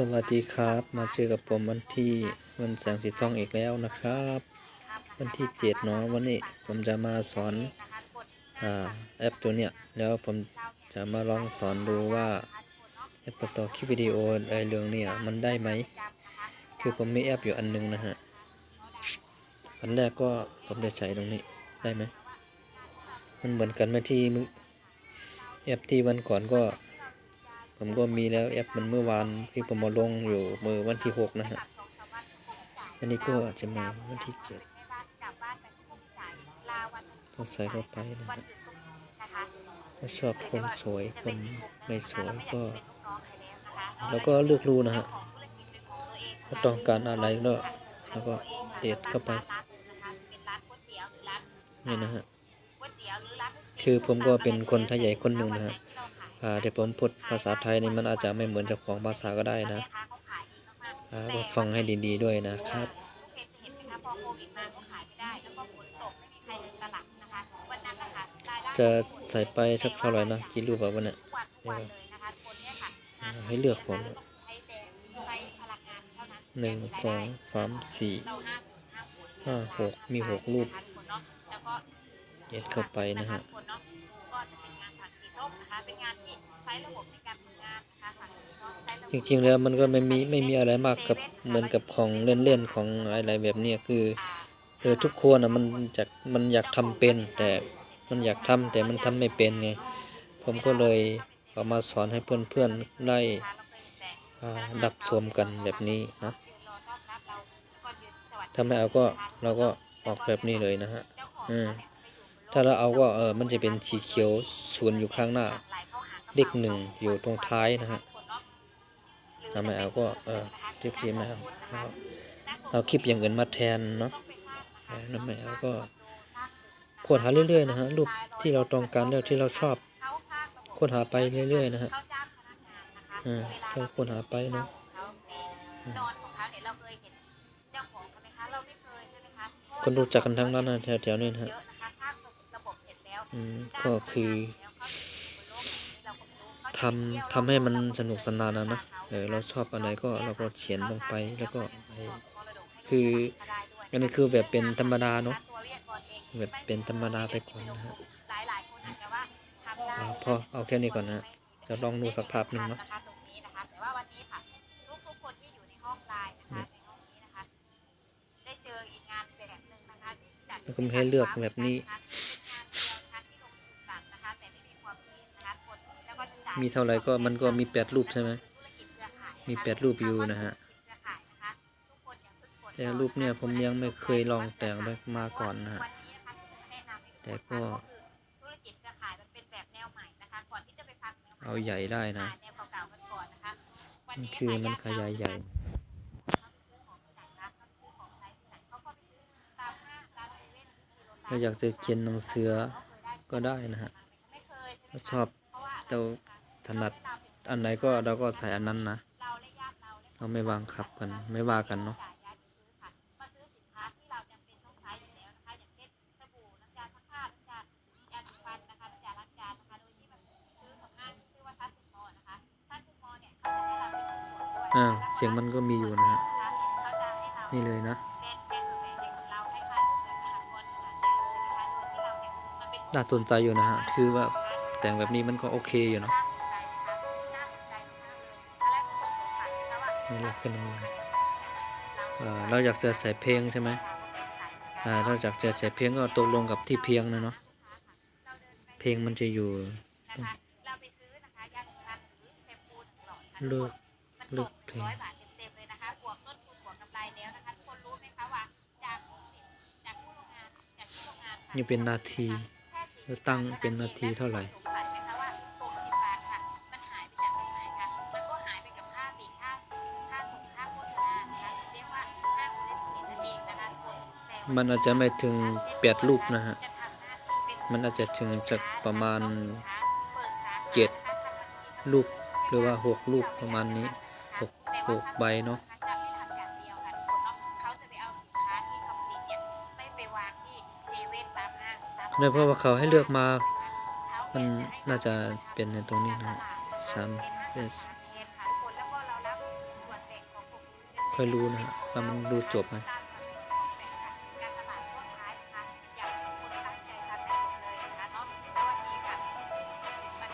สวัสดีครับ มาเจอกับผมวันที่วันแสงสีทองอีกแล้วนะครับ วันที่เจ็ดเนาะวันนี้ผมจะมาสอนอ่าแอปตัวเนี้ยแล้วผมจะมาลองสอนดูว่าแอปตัดต่อคลิปวิดีโอไอเรื่องเนี่ยมันได้ไหมคือผมมีแอปอยู่อันหนึงนะฮะอันแรกก็ผมจะใช้ตรงนี้ได้ไหมมันเหมือนกันไหมที่แอปที่วันก่อนก็ ผมก็มีแล้วแอปมันเมื่อวานที่ผมมาลงอยู่มือวันที่หกนะฮะวันนี้ก็จะมาวันที่เจ็ดต้องใส่เข้าไปนะฮะถ้าชอบคนสวยคนไม่สวยก็ แล้วก็เลือกรูนะฮะถ้าต้องการอะไรก็แล้วก็เด็ดเข้าไปนี่นะฮะคือผมก็เป็นคนไทยใหญ่คนหนึ่งนะฮะ เดี๋ยวผมพูดภาษาไทยนี่มันอาจจะไม่เหมือนเจ้าของภาษาก็ได้นะก็ฟังให้ดีๆด้วยนะครับจะใส่ไปสักเท่าไหร่นะกี่รูปแบบวันเนี้ยให้เลือกผมหนึ่งสองสามสี่ห้าหกมีหกรูปเย็ดเข้าไปนะฮะ จริงๆแล้วมันก็ไม่มีไม่มีอะไรมากกับเหมือนกับของเล่นๆของอะไรแบบเนี้ยคือเออทุกคนอะมันจะมันอยากทำเป็น แต่มันอยากทำแต่มันทำไม่เป็นไงผมก็เลยเอามาสอนให้เพื่อนๆได้อ่าดับสวมกันแบบนี้นะถ้าไม่เอาก็เราก็ออกแบบนี้เลยนะฮะอืม ถ้าเราเอาก็เออมันจะเป็นสีเขียวส่วนอยู่ข้างหน้า เลขหนึ่งอยู่ตรงท้ายนะฮะถ้าไม่เอาก็เออคลิปที่ไม่เอาเอาเอาคลิปอย่างอื่นมาแทนเนาะเออถ้าไม่เอาก็ค้นหาเรื่อยๆนะฮะรูปที่เราต้องการแล้วที่เราชอบค้นหาไปเรื่อยๆนะฮะอ่าเราค้นหาไปเนาะคนรู้จักกันทั้งนั้นนะแถวๆนี้นะฮะ ก็คือทำทำให้มันสนุกสนานนะนะเออเราชอบอะไรก็เราก็เขียนลงไปแล้วก็ไอ้คืออันนี้คือแบบเป็นธรรมดาเนาะแบบเป็นธรรมดาไปก่อนนะฮะเอาพอเอาแค่นี้ก่อนนะฮะจะลองดูสักภาพหนึ่งเนาะแล้วก็มีให้เลือกแบบนี้ มีเท่าไหร่ก็มันก็มีแปดรูปใช่ไหมมีแปดรูปอยู่นะฮะแต่รูปเนี่ยผมยังไม่เคยลองแต่งมาก่อนนะฮะแต่ก็เอาใหญ่ได้นะนี่คือมันขยายใหญ่ถ้าอยากจะเขียนหนังสือก็ได้นะฮะชอบเรา ถนัดอันไหนก็เราก็ใส่อันนั้นนะเราไม่วางขับกันไม่ว่ากันเนาะอ่าเสียงมันก็มีอยู่นะฮะนี่เลยนะน่าสนใจอยู่นะฮะ คือว่าแต่งแบบนี้มันก็โอเคอยู่เนาะ นี่เราขึ้นมาเอ่อเราอยากจะใส่เพลงใช่ไหมเราอยากจะใส่เพลงก็ตกลงกับที่เพลงนะเนาะเพลงมันจะอยู่เลือกเลือกเพลงนี่เป็นนาทีตั้งเป็นนาทีเท่าไหร่ มันอาจจะไม่ถึงแปดรูปนะฮะ มันอาจจะถึงจากประมาณเจ็ดรูปหรือว่าหกรูปประมาณนี้หกหกใบเนาะเนี่ยเพราะว่าเขาให้เลือกมา มันน่าจะเป็นในตรงนี้นะฮะสามเอสค่อยรู้นะฮะว่ามันดูจบไหม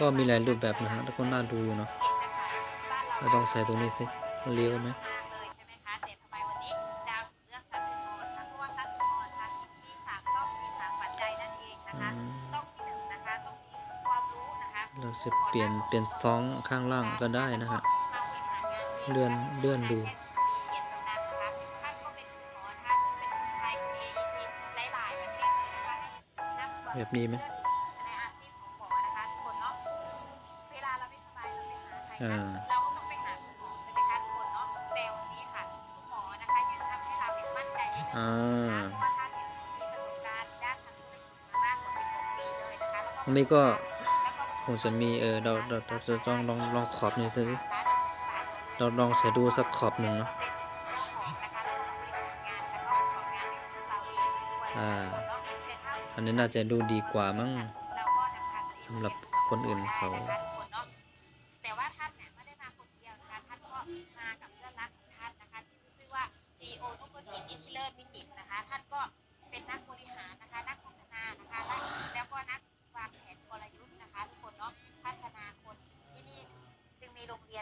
ก็มีหลายรูปแบบนะฮะแล้วก็น่าดูอยู่เนาะเห็นนะคะบ้านเราเราต้องใส่ตรงนี้สิมันเลี้ยวไหมมากเลยใช่ไหมคะแต่ทำไมวันนี้ดาวถึงเลือกซัตสึโนนะคะเพราะว่าซัตสึโนนะคะมีสามต้องมีสามปัจจัยนั่นเองนะอืคะมต้องที่หนึ่งนะคะต้องมีความรู้นะคะเราจะเปลี่ยนเป็นซองข้างล่างก็ได้นะฮะ เลื่อนเลื่อนดูแบบนี้ไหม อ่าคะเราก็ต้องไปหาคุณหมอใช่ไหมคะทุกคนเนาะแต่วันนี้ค่ะคุณหมอนะคะยังทำให้เราเนี่ยมั่นใจในเรื่องอ่าเพราะว่าท่านเนี่ยมีประสบการณ์ด้านทางธุรกิจมามากกว่าเป็นหกปีเลยนะคะแล้วก็อันนี้ก็ แล้วก็คงจะมีเออเราเราเราจะต้องลองลองขอบนี่สิเราลองใส่ดูสักขอบหนึ่งเนาะ อ่า อันนี้น่าจะดูดีกว่ามั้งสำหรับคนอื่นเขาแ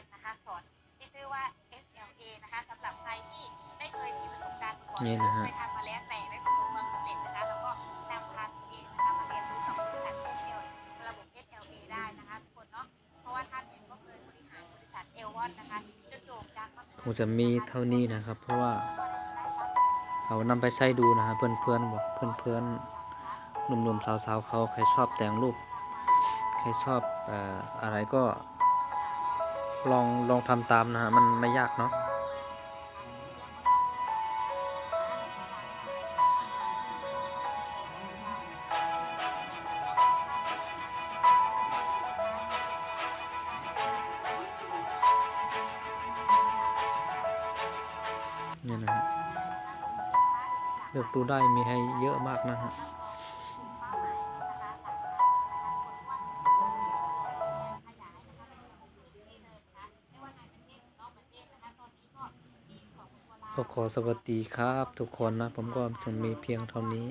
นนะคะสอนที่ชื่อว่า SLA นะคะสำหรับใครที่ไม่เคยมีประสบการณ์มาก่อนนี่หรืนะอฮะ เคยทำมาแล้วแต่ไม่ประสบความสำเร็จนะคะแล้วก็นำพาตัวเองนะคะมาเรียนรู้กับบริษัท SL ระบบ SLA ได้นะคะทุกคนเนาะเพราะว่าท่านเองก็เคยบริหารบริษัทเอลวอนนะคะจนโด่งดังมากๆคงจะมีเท่านี้นะครับ เพราะว่าเขานำไปใช้ดูนะฮะเพื่อนเพื่อนๆบอกเพื่อนเพื่อนๆหนุ่มๆสาวๆเขาใครชอบแต่งรูป ใครชอบเอ่ออะไรก็ ลองลองทำตามนะฮะ มันไม่ยากเนาะเนี่ยนะฮะเลือกดูได้มีให้เยอะมากนะฮะ ก็ขอสวัสดีครับ ทุกคนนะ ผมก็จนมีเพียงเท่านี้